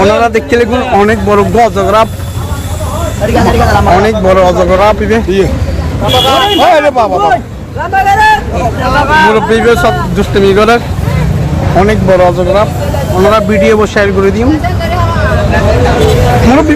ওনারা দেখতে লিখুন অনেক বড় অজগরা। অনেক বড় অজগরা পিবে। সব দুষ্টমি করে। অনেক বড় অজগ্রাফ ওনারা ভিডিও শেয়ার করে দিন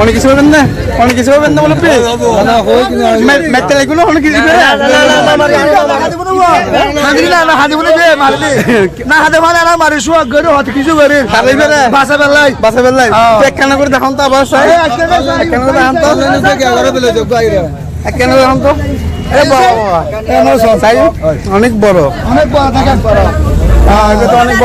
অনেক কিছু পাবেন না? অনেক কিছু পাবেন না বলে মেটতে লাগবে না? অনেক কিছু না হাতে মানে না মারি শুয়া গরে হাতে কিছু গরে। হারে বেরে বাসা বেলাই বাসা বেলাই একখানা করে এ বাবা। বাবা অনেক বড়। অনেক বড়। হ্যাঁ এটা তো অনেক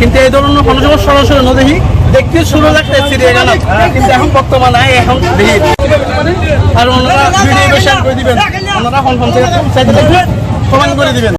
কিন্তু এই ধরনের কোনো সময় সরাসরি না দেখি দেখতে শুরু লাগতে চিড়িয়াখানা। হ্যাঁ, কিন্তু এখন বর্তমানে এখন দেখি আর ওনারা দিবেন। ওনারা কনফার্ম থেকে কমেন্ট করে দিবেন।